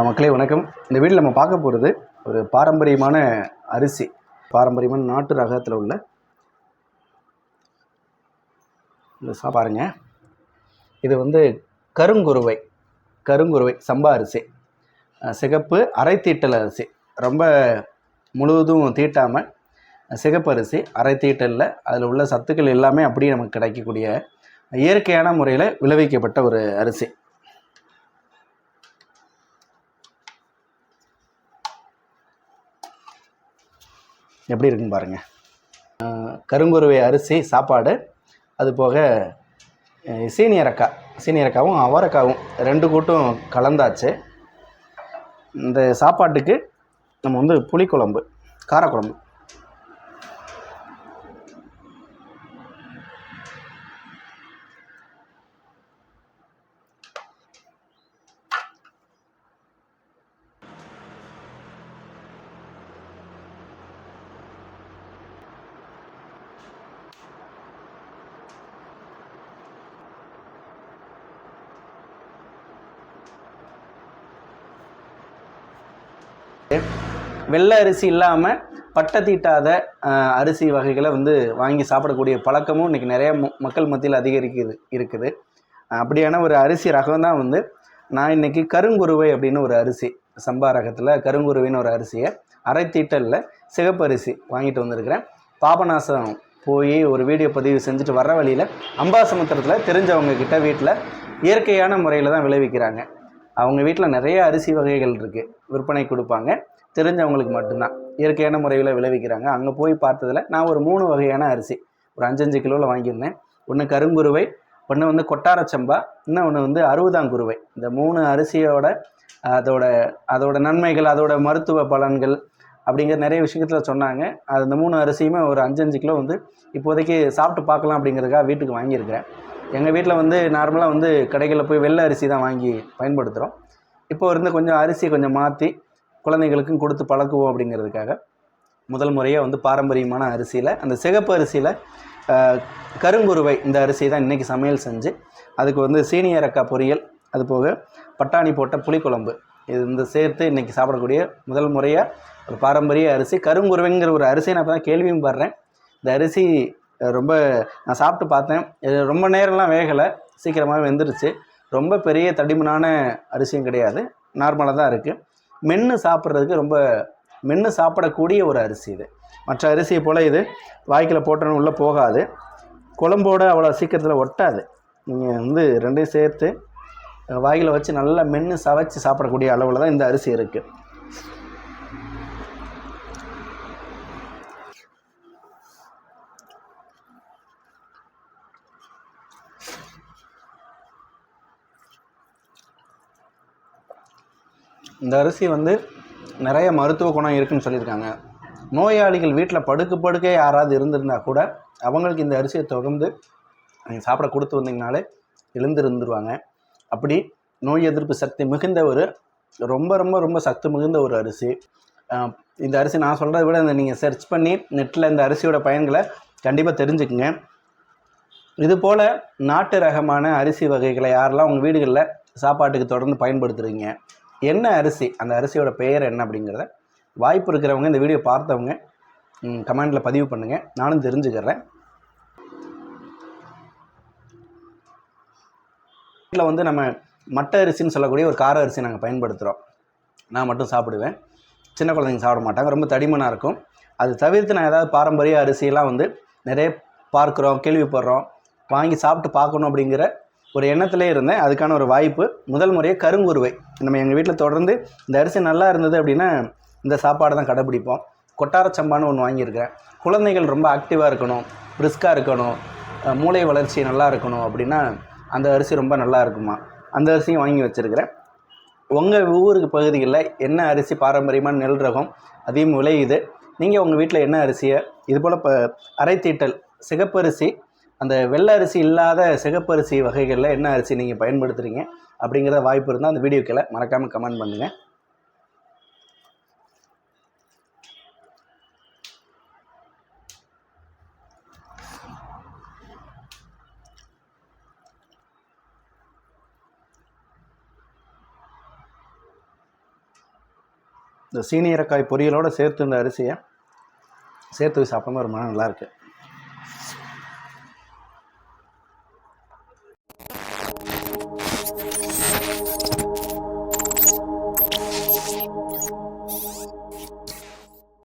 மக்களே வணக்கம். இந்த வீட்டில் நம்ம பார்க்க போகிறது ஒரு பாரம்பரியமான அரிசி. பாரம்பரியமான நாட்டு ரகத்தில் உள்ள இந்த சா பாருங்க. இது வந்து கருங்குருவை கருங்குருவை சம்பா அரிசி. சிகப்பு அரை தீட்டல் அரிசி. ரொம்ப முழுவதும் தீட்டாமல் சிகப்பு அரிசி அரை தீட்டலில் அதில் உள்ள சத்துக்கள் எல்லாமே அப்படியே நமக்கு கிடைக்கக்கூடிய இயற்கையான முறையில் விளைவிக்கப்பட்ட ஒரு அரிசி. எப்படி இருக்குன்னு பாருங்கள் கருங்குருவை அரிசி சாப்பாடு அது போக அஹ், சீனியரக்காவும் அவரக்காவும் அவரைக்காவும் ரெண்டு கூட்டும் கலந்தாச்சு. இந்த சாப்பாட்டுக்கு நம்ம வந்து புளிக்குழம்பு காரக்குழம்பு. வெள்ளை அரிசி இல்லாமல் பட்டை தீட்டாத அரிசி வகைகளை வந்து வாங்கி சாப்பிடக்கூடிய பழக்கமும் இன்றைக்கி நிறைய மக்கள் மத்தியில் அதிகரிக்குது இருக்குது. அப்படியான ஒரு அரிசி ரகம் தான் வந்து நான் இன்னைக்கு கருங்குருவை அப்படின்னு ஒரு அரிசி சம்பா ரகத்தில் கருங்குருவின்னு ஒரு அரிசியை அரை தீட்டலில் சிகப்பு அரிசி வாங்கிட்டு வந்திருக்கிறேன். பாபநாசம் போய் ஒரு வீடியோ பதிவு செஞ்சுட்டு வர வழியில் அம்பாசமுத்திரத்தில் தெரிஞ்சவங்க கிட்ட வீட்டில் இயற்கையான முறையில் தான் விளைவிக்கிறாங்க. அவங்க வீட்டில் நிறைய அரிசி வகைகள் இருக்குது விற்பனை கொடுப்பாங்க. தெரிஞ்சவங்களுக்கு மட்டும்தான். இயற்கையான முறையில் விளைவிக்கிறாங்க. அங்கே போய் பார்த்ததுல நான் ஒரு மூணு வகையான அரிசி. ஒரு அஞ்சஞ்சு கிலோவில் வாங்கியிருந்தேன். ஒன்று கருங்குருவை ஒன்று வந்து கொட்டாரச்சம்பா இன்னொன்று வந்து அறுபதாங்குருவை இந்த மூணு அரிசியோட அதோட அதோட நன்மைகள் அதோட மருத்துவ பலன்கள் அப்படிங்கிற நிறைய விஷயத்தில் சொன்னாங்க. அது இந்த மூணு அரிசியுமே ஒரு அஞ்சஞ்சு கிலோ வந்து இப்போதைக்கு சாப்பிட்டு பார்க்கலாம் அப்படிங்கிறதுக்காக வீட்டுக்கு வாங்கியிருக்கிறேன். எங்கள் வீட்டில் வந்து நார்மலாக வந்து கடைகளில் போய் வெள்ளை அரிசி தான் வாங்கி பயன்படுத்துகிறோம் இப்போ இருந்து கொஞ்சம் அரிசி கொஞ்சம் மாற்றி குழந்தைகளுக்கும் கொடுத்து பழக்குவோம் அப்படிங்கிறதுக்காக முதல் முறையாக வந்து பாரம்பரியமான அரிசியில் அந்த சிகப்பு அரிசியில் கருங்குருவை இந்த அரிசி தான் இன்றைக்கி சமையல் செஞ்சு அதுக்கு வந்து சீனியர் அக்கா பொரியல் அது போக பட்டாணி போட்ட புளிக்குழம்பு இது இந்த சேர்த்து இன்றைக்கி சாப்பிடக்கூடிய முதல் முறையாக ஒரு பாரம்பரிய அரிசி. கருங்குருவைங்கிற ஒரு அரிசியை நான் இப்போ தான் கேள்வியும் படுறேன். இந்த அரிசி ரொம்ப நான் சாப்பிட்டு பார்த்தேன். இது ரொம்ப நேரம்லாம் வேகலை. சீக்கிரமாக வெந்துருச்சு. ரொம்ப பெரிய தடிமனான அரிசியும் கிடையாது. நார்மலாக தான் இருக்குது மென்று சாப்பிட்றதுக்கு ரொம்ப மென்று சாப்பிடக்கூடிய ஒரு அரிசி இது. மற்ற அரிசியை போல் இது வாய்க்கில் போட்டோன்னு உள்ளே போகாது. குழம்போட அவ்வளோ சீக்கிரத்தில் ஒட்டாது. நீங்கள் வந்து ரெண்டையும் சேர்த்து வாயில் வச்சு நல்லா மென்று சவைச்சு சாப்பிடக்கூடிய அளவில் தான் இந்த அரிசி இருக்குது இந்த அரிசி வந்து நிறைய மருத்துவ குணம் இருக்குன்னு சொல்லியிருக்காங்க. நோயாளிகள் வீட்டில் படுக்க படுக்க யாராவது இருந்திருந்தா கூட அவங்களுக்கு இந்த அரிசியை தொடர்ந்து நீங்கள் சாப்பிட கொடுத்து வந்தீங்கனாலே எழுந்திருந்துருவாங்க. அப்படி நோய் எதிர்ப்பு சக்தி மிகுந்த ஒரு ரொம்ப ரொம்ப ரொம்ப சக்தி மிகுந்த ஒரு அரிசி. இந்த அரிசி நான் சொல்கிறத விட இந்த நீங்கள் சர்ச் பண்ணி நெட்டில் இந்த அரிசியோட பயன்களை கண்டிப்பாக தெரிஞ்சுக்குங்க. இது போல் நாட்டு ரகமான அரிசி வகைகளை யாரெல்லாம் உங்கள் வீடுகளில் சாப்பாட்டுக்கு தொடர்ந்து பயன்படுத்துகிறீங்க என்ன அரிசி அந்த அரிசியோட பெயர் என்ன அப்படிங்கிறத வாய்ப்பு இருக்கிறவங்க இந்த வீடியோ பார்த்தவங்க கமெண்டில் பதிவு பண்ணுங்கள் நானும் தெரிஞ்சுக்கிறேன். வீட்டில் வந்து நம்ம மட்டை அரிசின்னு சொல்லக்கூடிய ஒரு கார அரிசி நாங்கள் பயன்படுத்துகிறோம் நான் மட்டும் சாப்பிடுவேன். சின்ன குழந்தைங்க சாப்பிட மாட்டாங்க. ரொம்ப தடிமனாக இருக்கும். அது தவிர்த்து நான் ஏதாவது பாரம்பரிய அரிசியெல்லாம் வந்து நிறைய பார்க்குறோம் கேள்விப்படுறோம். வாங்கி சாப்பிட்டு பார்க்கணும் அப்படிங்கிற ஒரு எண்ணத்திலே இருந்தேன். அதுக்கான ஒரு வாய்ப்பு. முதல் முறையே கருங்குருவை. நம்ம எங்கள் வீட்டில் தொடர்ந்து இந்த அரிசி நல்லா இருந்தது அப்படின்னா இந்த சாப்பாடு தான் கடைப்பிடிப்போம் கொட்டாரச்சம்பான்னு ஒன்று வாங்கியிருக்கேன் குழந்தைகள் ரொம்ப ஆக்டிவாக இருக்கணும். பிரிஸ்காக இருக்கணும். மூளை வளர்ச்சி நல்லா இருக்கணும் அப்படின்னா அந்த அரிசி ரொம்ப நல்லா இருக்குமா? அந்த அரிசியும் வாங்கி வச்சுருக்கிறேன். உங்கள் ஊருக்கு பகுதிகளில் என்ன அரிசி பாரம்பரியமான நெல் ரகம் அதிகம் விளையுது? நீங்கள் உங்கள் வீட்டில் என்ன அரிசியை? இதுபோல் இப்போ அரைத்தீட்டல் சிகப்பரிசி அந்த வெள்ளை அரிசி இல்லாத சிகப்பரிசி வகைகளில் என்ன அரிசி நீங்கள் பயன்படுத்துகிறீங்க அப்படிங்கிற வாய்ப்பு இருந்தால் அந்த வீடியோக்கில் மறக்காமல் கமெண்ட் பண்ணுங்கள் இந்த சீனியரக்காய் பொரியலோடு சேர்த்து இந்த அரிசியை சேர்த்து சாப்பிடும்போது ரொம்ப நல்லாயிருக்கு